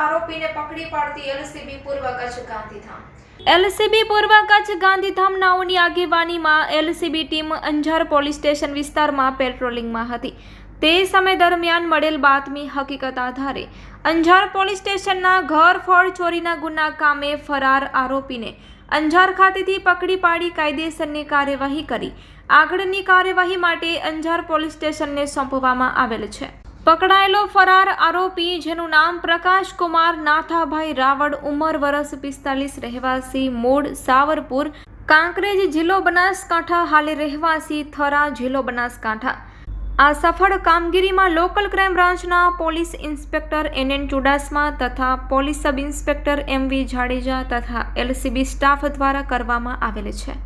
આરોપીને પકડી પાડતી એલસીબી પૂર્વ કચ્છ ગાંધીધામ. એલસીબી પૂર્વ કચ્છ ગાંધીધામ નાઓની આગેવાનીમાં LCB team Anjar police station વિસ્તારમાં પેટ્રોલિંગમાં હતી. તે સમય દરમિયાન મળેલ બાતમી હકીકત આધારે અંજાર પોલીસ સ્ટેશનના ઘર ફળ ચોરીના ગુના કામે ફરાર આરોપીને અંજાર ખાતેથી પકડી પાડી કાયદેસરની કાર્યવાહી કરી. આગળની કાર્યવાહી માટે અંજાર પોલીસ સ્ટેશનને સોંપવામાં આવેલ છે. પકડાયેલો ફરાર આરોપી, જેનું નામ પ્રકાશ કુમાર, નાથાભાઈ રાવળ, ઉંમર વરસ પિસ્તાલીસ, રહેવાસી મૂળ સાવરપુર, કાંકરેજ જિલ્લો બનાસકાંઠા, હાલે રહેવાસી થરા જિલ્લો બનાસકાંઠા. આ સફળ કામગીરીમાં લોકલ ક્રાઇમ બ્રાન્ચના police inspector N N Chudasama તથા police sub inspector M V Jadeja તથા એલસીબી સ્ટાફ દ્વારા કરવામાં આવેલ છે.